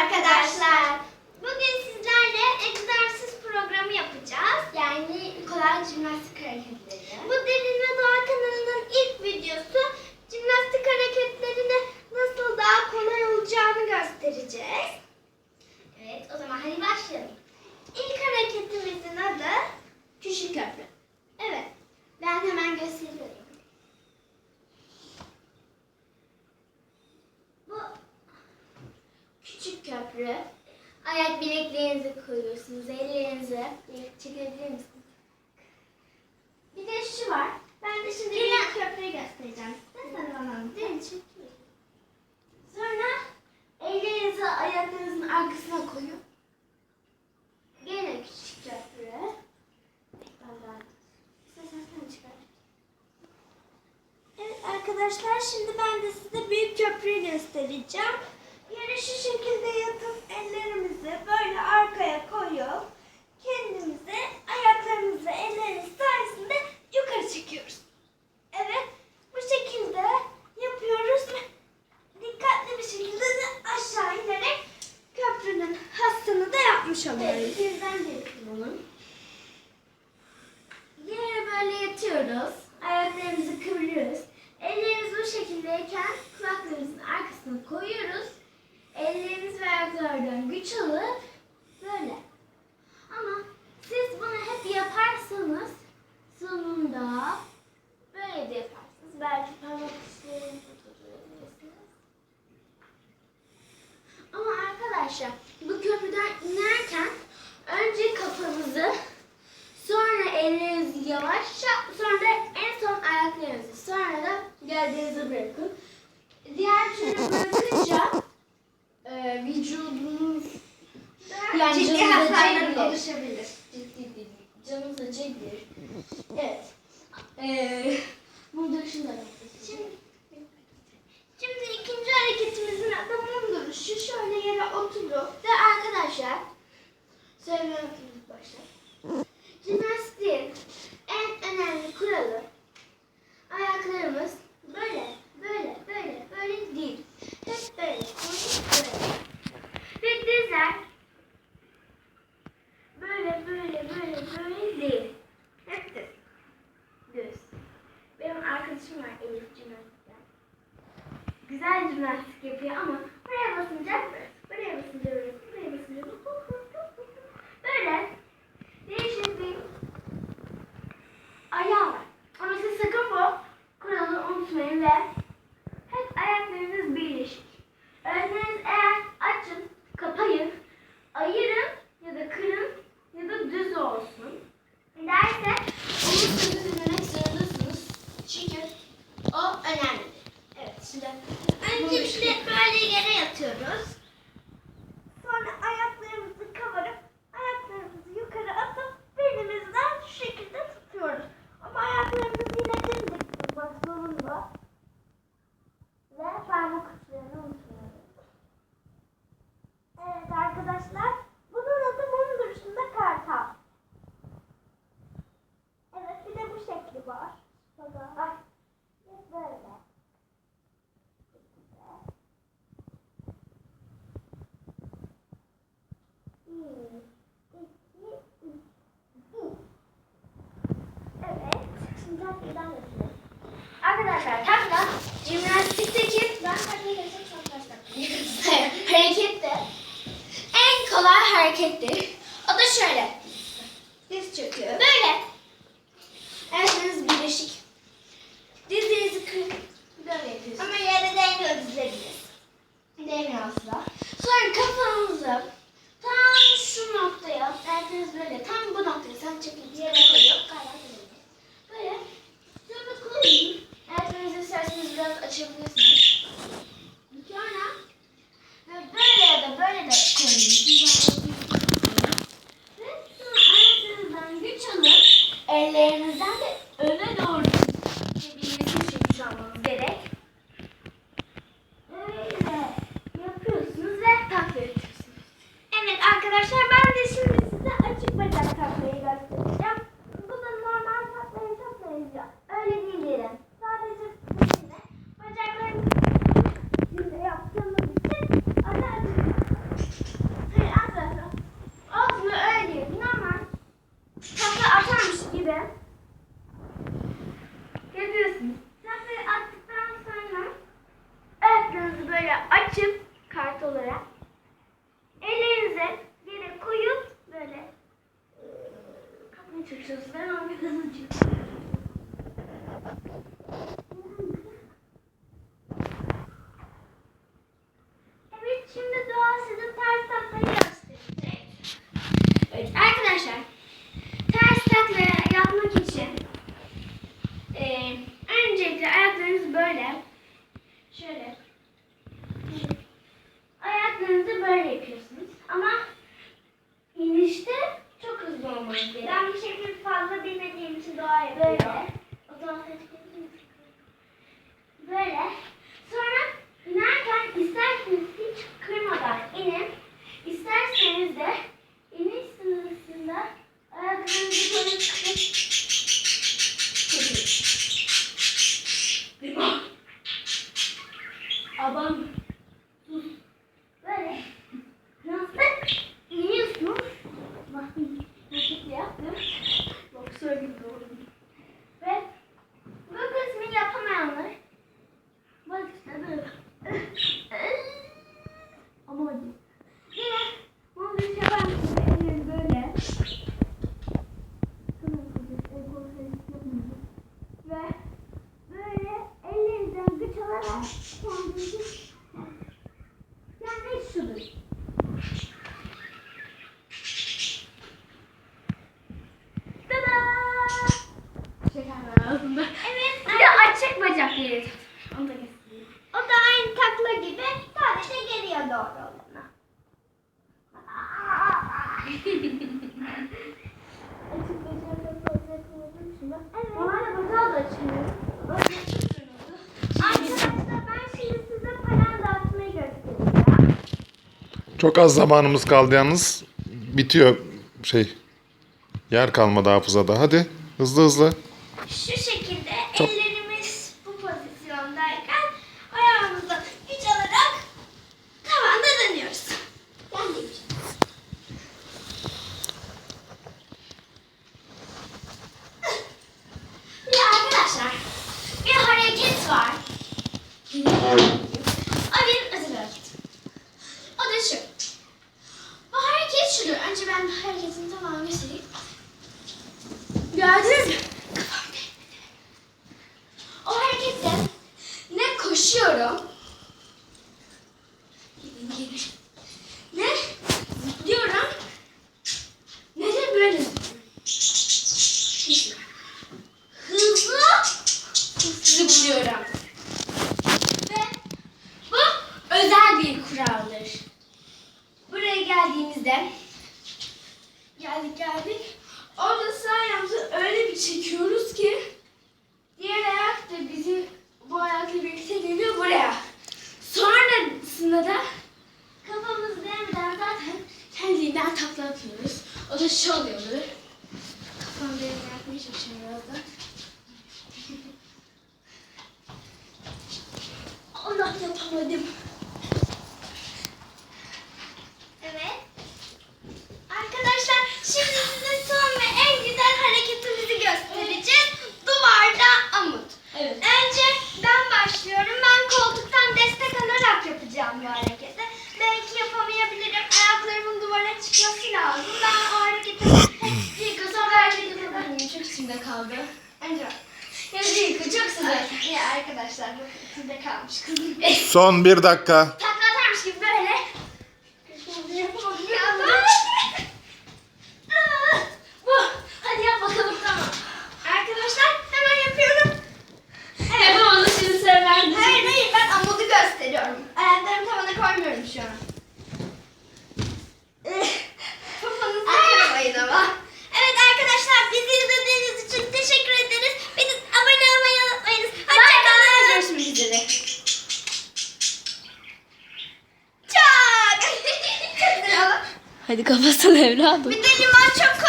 arkadaşlar. Bugün sizlerle egzersiz programı yapacağız. Yani kolay jimnastik hareketleri. Bu Derinme Doğa kanalının ilk videosu jimnastik hareketlerini nasıl daha kolay olacağını göstereceğiz. Evet o zaman hadi başlayalım. arkadaşlar şimdi ben de size büyük köprüyü göstereceğim. Yere şu şekilde yatıp ellerimizi böyle arkaya koyup kendimizi ayaklarımızı ellerimiz sayesinde yukarı çekiyoruz. Evet bu şekilde yapıyoruz ve dikkatli bir şekilde de aşağı inerek köprünün hassını da yapmış oluyoruz. Evet, birden gelin çalı böyle. Ama siz bunu hep yaparsanız sonunda böyle de yaparsınız. Belki parmak. Ama arkadaşlar bu köprüden inerken önce kafanızı sonra ellerinizi yavaşça sonra da en son ayaklarınızı sonra da gövdenizi bırakın. Diğer türlü Thank you. erkekti. O da şöyle. Diz çöküyor. ellerinizden de watching. böyle. O zaman böyle. Çok az zamanımız kaldı yalnız. Bitiyor şey. Yer kalmadı hafızada. Hadi hızlı hızlı. Şu şekilde Çok... ellerimiz bu pozisyondayken ayağımızla güç alarak tavanda dönüyoruz. Ben de Ya arkadaşlar bir hareket var. geldik. Orada sağ ayağımızı öyle bir çekiyoruz ki diğer ayak da bizim bu ayakla birlikte geliyor buraya. Sonrasında da kafamız değmeden zaten kendiliğinden takla atıyoruz. O da şu oluyor böyle. Kafam değmeden yapmaya çalışıyorum birazdan. Ondan yapamadım. ben başlıyorum. Ben koltuktan destek alarak yapacağım bu hareketi. Belki yapamayabilirim. Ayaklarımın duvara çıkması lazım. Ben o hareketi ilk o zaman hareketi. Çok içimde kaldı. Önce Yazı yıkacaksın. Ya arkadaşlar bakın içimde kalmış kızım. Son bir dakika. kafasını evladım. Bir de limon çok